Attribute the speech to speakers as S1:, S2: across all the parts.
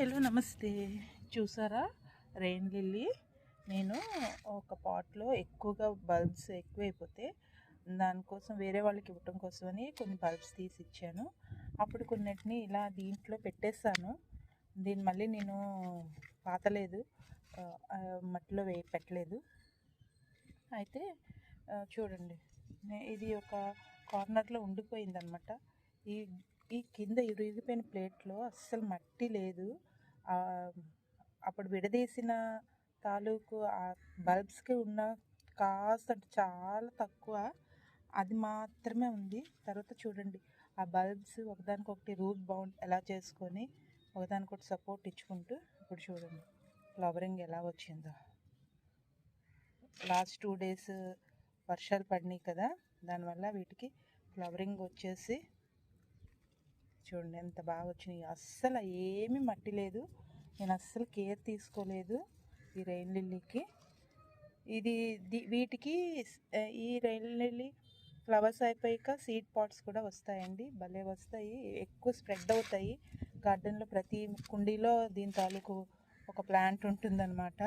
S1: Hello నమస్తే. చూసారా? Rain lily. నేను ఒక పాట్లో ఎక్కువగా బల్బ్స్ ఎక్కువైపోతే దానికోసం వేరే వాళ్ళకి ఇవ్వటం కోసమని కొన్ని బల్బ్స్ తీసి ఇచ్చాను అప్పుడు కొన్నిటిని ఇలా దీంట్లో పెట్టేస్తాను దీన్ని మళ్ళీ నేను పాతలేదు. మట్టిలో వే పెట్టలేదు. అయితే చూడండి. ఇది ఒక కార్నర్లో ఉండిపోయిందనమాట. ఈ ఈ కింద ఇరిగిపోయిన ప్లేట్లో అస్సలు మట్టి లేదు. అప్పుడు విడదీసిన తాలూకు ఆ బల్బ్స్కి ఉన్న కాస్త అంటే చాలా తక్కువ. అది మాత్రమే ఉంది. తర్వాత చూడండి. ఆ బల్బ్స్ ఒకదానికొకటి రూట్ బౌండ్ ఎలా చేసుకొని ఒకదానికొకటి సపోర్ట్ ఇచ్చుకుంటూ ఇప్పుడు చూడండి. ఫ్లవరింగ్ ఎలా వచ్చిందో. లాస్ట్ టూ డేస్ వర్షాలు పడినాయి కదా. దానివల్ల వీటికి ఫ్లవరింగ్ వచ్చేసి చూడండి ఎంత బాగా వచ్చినాయి. అస్సలు ఏమీ మట్టి లేదు. నేను అస్సలు కేర్ తీసుకోలేదు ఈ రైన్ లిల్లీకి. ఇది వీటికి ఈ రైన్ లిల్లీ ఫ్లవర్స్ అయిపోయాక సీడ్ పాట్స్ కూడా వస్తాయండి. భలే వస్తాయి. ఎక్కువ స్ప్రెడ్ అవుతాయి. గార్డెన్లో ప్రతి కుండీలో దీని తాలూకు ఒక ప్లాంట్ ఉంటుందన్నమాట.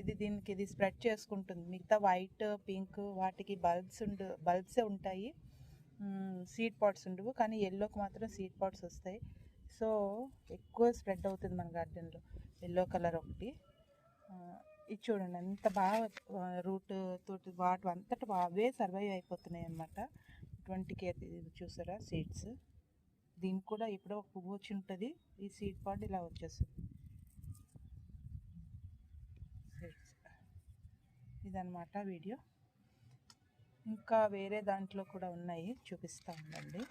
S1: ఇది దీనికి ఇది స్ప్రెడ్ చేసుకుంటుంది. మిగతా వైట్ పింక్ వాటికి బల్బ్స్ ఉండు బల్బ్సే ఉంటాయి. సీడ్ పాట్స్ ఉండవు. కానీ ఎల్లోకి మాత్రం సీడ్ పాట్స్ వస్తాయి. సో ఎక్కువ స్ప్రెడ్ అవుతుంది మన గార్డెన్లో ఎల్లో కలర్ ఒకటి. ఇది చూడండి ఎంత బాగా రూట్ తోటి వాటి అంతటి అవే సర్వైవ్ అయిపోతున్నాయి అన్నమాట. ట్వంటీ కేర్ చూసారా సీడ్స్ దీనికి కూడా ఇప్పుడు ఒక పువ్వు వచ్చి ఉంటుంది. ఈ సీడ్ పాట్ ఇలా వచ్చేస్తుంది. సీడ్స్ ఇదన్నమాట వీడియో. ఇంకా వేరే దాంట్లో కూడా ఉన్నాయి. చూపిస్తా ఉండండి.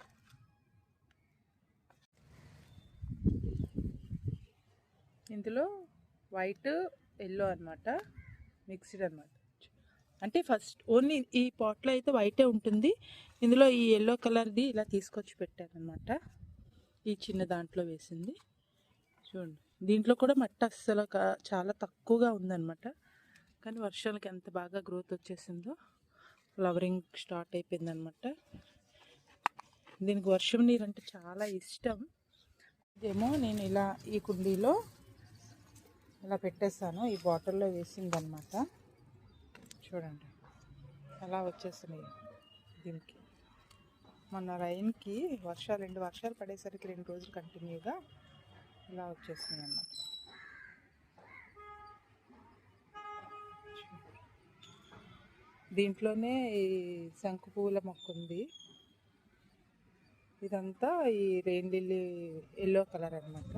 S1: ఇందులో వైట్ ఎల్లో అనమాట మిక్స్డ్ అనమాట అంటే ఫస్ట్ ఓన్లీ ఈ పాట్లో అయితే వైటే ఉంటుంది. ఇందులో ఈ ఎల్లో కలర్ది ఇలా తీసుకొచ్చి పెట్టారనమాట ఈ చిన్న దాంట్లో వేసింది. చూడండి. దీంట్లో కూడా మట్టి అస్సలు చాలా తక్కువగా ఉందన్నమాట. కానీ వర్షాలకి ఎంత బాగా గ్రోత్ వచ్చేసిందో. ఫ్లవరింగ్ స్టార్ట్ అయిపోయిందనమాట. దీనికి వర్షం నీరు అంటే చాలా ఇష్టం. ఇదేమో నేను ఇలా ఈ కుండీలో ఇలా పెట్టేస్తాను ఈ బాటిల్లో వేసిందనమాట. చూడండి. అలా వచ్చేస్తున్నాయి దీనికి. మొన్న రైన్కి వర్షాలు రెండు వర్షాలు పడేసరికి రెండు రోజులు కంటిన్యూగా ఇలా వచ్చేసింది అన్నమాట దీంట్లోనే ఈ శంకు పువ్వుల మొక్క ఉంది. ఇదంతా ఈ రెయిన్ లిల్లీ ఎల్లో కలర్ అన్నమాట.